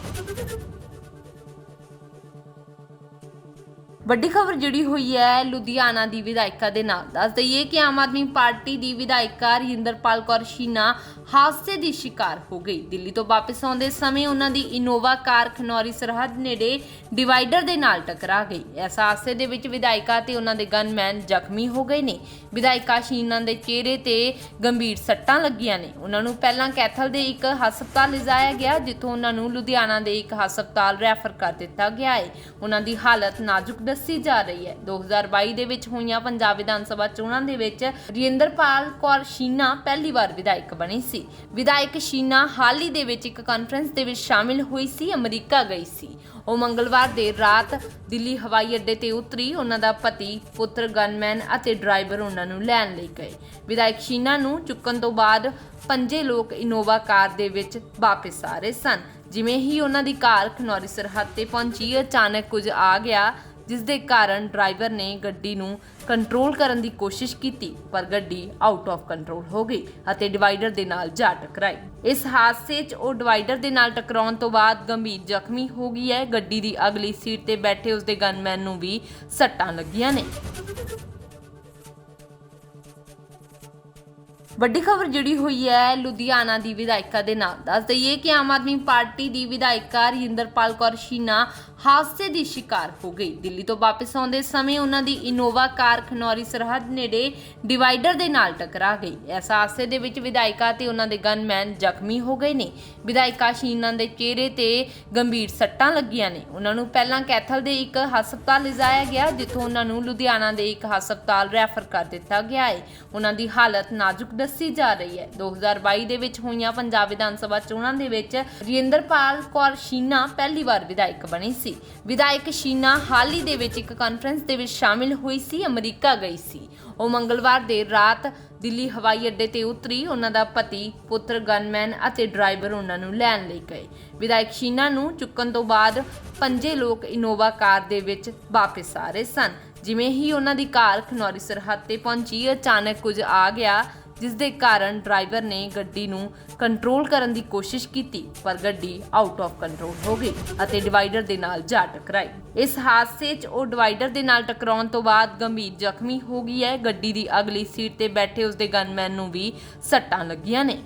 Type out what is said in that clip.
Thank you. ਵੱਡੀ ਖਬਰ ਜੁੜੀ ਹੋਈ ਹੈ ਲੁਧਿਆਣਾ ਦੀ ਵਿਧਾਇਕਾ ਦੇ ਨਾਲ ਦੱਸ ਦਈਏ ਕਿ ਆਮ ਆਦਮੀ ਪਾਰਟੀ ਦੀ ਵਿਧਾਇਕਾ ਰਜਿੰਦਰਪਾਲ ਕੌਰ ਸ਼ੀਨਾ ਹਾਦਸੇ ਦੀ ਸ਼ਿਕਾਰ ਹੋ ਗਈ। ਦਿੱਲੀ ਤੋਂ ਵਾਪਸ ਆਉਂਦੇ ਸਮੇਂ ਉਹਨਾਂ ਦੀ ਇਨੋਵਾ ਕਾਰ ਖਨੌਰੀ ਸਰਹੱਦ ਨੇੜੇ ਡਿਵਾਈਡਰ ਦੇ ਨਾਲ ਟਕਰਾ ਗਈ। ਇਸ ਹਾਦਸੇ ਦੇ ਵਿੱਚ ਵਿਧਾਇਕਾ ਤੇ ਉਹਨਾਂ ਦੇ ਗਨਮੈਨ ਜ਼ਖਮੀ ਹੋ ਗਏ ਨੇ। ਵਿਧਾਇਕਾ ਸ਼ੀਨਾ ਦੇ ਚਿਹਰੇ ਤੇ ਗੰਭੀਰ ਸੱਟਾਂ ਲੱਗੀਆਂ ਨੇ। ਉਹਨਾਂ ਨੂੰ ਪਹਿਲਾਂ ਕੈਥਲ ਦੇ ਇੱਕ ਹਸਪਤਾਲ ਲਿਜਾਇਆ ਗਿਆ, ਜਿੱਥੋਂ ਉਹਨਾਂ ਨੂੰ ਲੁਧਿਆਣਾ ਦੇ ਇੱਕ ਹਸਪਤਾਲ ਰੈਫਰ ਕਰ ਦਿੱਤਾ ਗਿਆ ਹੈ। ਉਹਨਾਂ ਦੀ ਹਾਲਤ ਨਾਜ਼ੁਕ ਦੱਸੀ ਜਾ ਰਹੀ ਹੈ। 2022 ਦੇ ਵਿੱਚ ਹੋਈਆਂ ਪੰਜਾਬ ਵਿਧਾਨ ਸਭਾ ਚੋਣਾਂ ਦੇ ਵਿੱਚ ਰਜਿੰਦਰਪਾਲ ਕੌਰ ਸ਼ੀਨਾ ਪਹਿਲੀ ਵਾਰ ਵਿਧਾਇਕ ਬਣੀ ਸੀ। ਵਿਧਾਇਕ ਸ਼ੀਨਾ ਹਾਲ ਹੀ ਦੇ ਵਿੱਚ ਇੱਕ ਕਾਨਫਰੰਸ ਦੇ ਵਿੱਚ ਸ਼ਾਮਿਲ ਹੋਈ ਸੀ, ਅਮਰੀਕਾ ਗਈ ਸੀ। ਉਹ ਮੰਗਲਵਾਰ ਦੇਰ ਰਾਤ ਦਿੱਲੀ ਹਵਾਈ ਅੱਡੇ ਤੇ ਉਤਰੀ। ਉਹਨਾਂ ਦਾ ਪਤੀ, ਪੁੱਤਰ ਗਨਮੈਨ ਅਤੇ ਡਰਾਈਵਰ ਉਹਨਾਂ ਨੂੰ ਲੈਣ ਲਈ ਗਏ। ਵਿਧਾਇਕ ਸ਼ੀਨਾ ਨੂੰ ਚੁੱਕਣ ਤੋਂ ਬਾਅਦ ਪੰਜੇ ਲੋਕ ਇਨੋਵਾ ਕਾਰ ਦੇ ਵਿੱਚ ਵਾਪਸ ਆ ਰਹੇ ਸਨ। ਜਿਵੇਂ ਹੀ ਉਹਨਾਂ ਦੀ ਕਾਰ ਖਨੌਰੀ ਸਰਹੱਦ ਤੇ ਪਹੁੰਚੀ, ਅਚਾਨਕ ਕੁਝ ਆ ਗਿਆ। ਜਿਸ ਦੇ ਕਾਰਨ ਡਰਾਈਵਰ ਨੇ ਗੱਡੀ ਨੂੰ ਕੰਟਰੋਲ ਕਰਨ ਦੀ ਕੋਸ਼ਿਸ਼ ਕੀਤੀ, ਪਰ ਗੱਡੀ ਆਊਟ ਆਫ ਕੰਟਰੋਲ ਹੋ ਗਈ ਅਤੇ ਡਿਵਾਈਡਰ ਦੇ ਨਾਲ ਜਾ ਟਕਰਾਈ। ਇਸ ਹਾਦਸੇ 'ਚ ਉਹ ਡਿਵਾਈਡਰ ਦੇ ਨਾਲ ਟਕਰਾਉਣ ਤੋਂ ਬਾਅਦ ਗੰਭੀਰ ਜ਼ਖਮੀ ਹੋ ਗਈ ਹੈ। ਗੱਡੀ ਦੀ ਅਗਲੀ ਸੀਟ ਤੇ ਬੈਠੇ ਉਸਦੇ ਗਨਮੈਨ ਨੂੰ ਵੀ ਸੱਟਾਂ ਲੱਗੀਆਂ ਨੇ। ਵੱਡੀ ਖਬਰ ਜੁੜੀ ਹੋਈ ਹੈ, ਲੁਧਿਆਣਾ ਦੀ ਵਿਧਾਇਕਾ ਦੇ ਨਾਲ। ਦੱਸ ਦਈਏ ਕਿ ਆਮ ਆਦਮੀ ਪਾਰਟੀ ਦੀ ਵਿਧਾਇਕਾ ਰਜਿੰਦਰਪਾਲ ਕੌਰ ਸ਼ੀਨਾ ਹਾਦਸੇ ਦੀ ਸ਼ਿਕਾਰ ਹੋ ਗਈ। ਦਿੱਲੀ ਤੋਂ ਵਾਪਸ ਆਉਂਦੇ ਸਮੇਂ ਉਹਨਾਂ ਦੀ ਇਨੋਵਾ ਕਾਰ ਖਨੌਰੀ ਸਰਹੱਦ ਨੇੜੇ ਡਿਵਾਈਡਰ ਦੇ ਨਾਲ ਟਕਰਾ ਗਈ। ਇਸ ਹਾਦਸੇ ਦੇ ਵਿੱਚ ਵਿਧਾਇਕਾ ਤੇ ਉਹਨਾਂ ਦੇ ਗਨਮੈਨ ਜ਼ਖਮੀ ਹੋ ਗਏ ਨੇ। ਵਿਧਾਇਕਾ ਸ਼ੀਨਾ ਦੇ ਚਿਹਰੇ ਤੇ ਗੰਭੀਰ ਸੱਟਾਂ ਲੱਗੀਆਂ ਨੇ। ਉਹਨਾਂ ਨੂੰ ਪਹਿਲਾਂ ਕੈਥਲ ਦੇ ਇੱਕ ਹਸਪਤਾਲ ਲਿਜਾਇਆ ਗਿਆ, ਜਿੱਥੋਂ ਉਹਨਾਂ ਨੂੰ ਲੁਧਿਆਣਾ ਦੇ ਇੱਕ ਹਸਪਤਾਲ ਰੈਫਰ ਕਰ ਦਿੱਤਾ ਗਿਆ ਹੈ। ਉਹਨਾਂ ਦੀ ਹਾਲਤ ਨਾਜ਼ੁਕ ਦੱਸੀ ਜਾ ਰਹੀ ਹੈ। 2022 ਦੇ ਵਿੱਚ ਹੋਈਆਂ ਪੰਜਾਬ ਵਿਧਾਨ ਸਭਾ ਚੋਣਾਂ ਦੇ ਵਿੱਚ ਰਜਿੰਦਰਪਾਲ ਕੌਰ ਸ਼ੀਨਾ ਪਹਿਲੀ ਵਾਰ ਵਿਧਾਇਕ ਬਣੀ ਸੀ। ਵਿਧਾਇਕ ਸ਼ੀਨਾ ਹਾਲ ਹੀ ਦੇ ਵਿੱਚ ਇੱਕ ਕਾਨਫਰੰਸ ਦੇ ਵਿੱਚ ਸ਼ਾਮਿਲ ਹੋਈ ਸੀ, ਅਮਰੀਕਾ ਗਈ ਸੀ। ਉਹ ਮੰਗਲਵਾਰ ਦੇਰ ਰਾਤ ਦਿੱਲੀ ਹਵਾਈ ਅੱਡੇ ਤੇ ਉਤਰੀ। ਉਹਨਾਂ ਦਾ ਪਤੀ, ਪੁੱਤਰ ਗਨਮੈਨ ਅਤੇ ਡਰਾਈਵਰ ਉਹਨਾਂ ਨੂੰ ਲੈਣ ਲਈ ਗਏ। ਵਿਧਾਇਕ ਸ਼ੀਨਾ ਨੂੰ ਚੁੱਕਣ ਤੋਂ ਬਾਅਦ ਪੰਜੇ ਲੋਕ ਇਨੋਵਾ ਕਾਰ ਦੇ ਵਿੱਚ ਵਾਪਸ ਆ ਰਹੇ ਸਨ। ਜਿਵੇਂ ਹੀ ਉਹਨਾਂ ਦੀ ਕਾਰ ਖਨੌਰੀ ਸਰਹੱਦ ਤੇ ਪਹੁੰਚੀ, ਅਚਾਨਕ ਕੁਝ ਆ ਗਿਆ ਜਿਸ ਦੇ ਕਾਰਨ ਡਰਾਈਵਰ ਨੇ ਗੱਡੀ ਨੂੰ ਕੰਟਰੋਲ ਕਰਨ ਦੀ ਕੋਸ਼ਿਸ਼ ਕੀਤੀ, ਪਰ ਗੱਡੀ ਆਊਟ ਆਫ ਕੰਟਰੋਲ ਹੋ ਗਈ ਅਤੇ ਡਿਵਾਈਡਰ ਦੇ ਨਾਲ ਜਾ ਟਕਰਾਈ। ਇਸ ਹਾਦਸੇ 'ਚ ਉਹ ਡਿਵਾਈਡਰ ਦੇ ਨਾਲ ਟਕਰਾਉਣ ਤੋਂ ਬਾਅਦ ਗੰਭੀਰ ਜ਼ਖਮੀ ਹੋ ਗਈ ਹੈ। ਗੱਡੀ ਦੀ ਅਗਲੀ ਸੀਟ ਤੇ ਬੈਠੇ ਉਸਦੇ ਗਨਮੈਨ ਨੂੰ ਵੀ ਸੱਟਾਂ ਲੱਗੀਆਂ ਨੇ।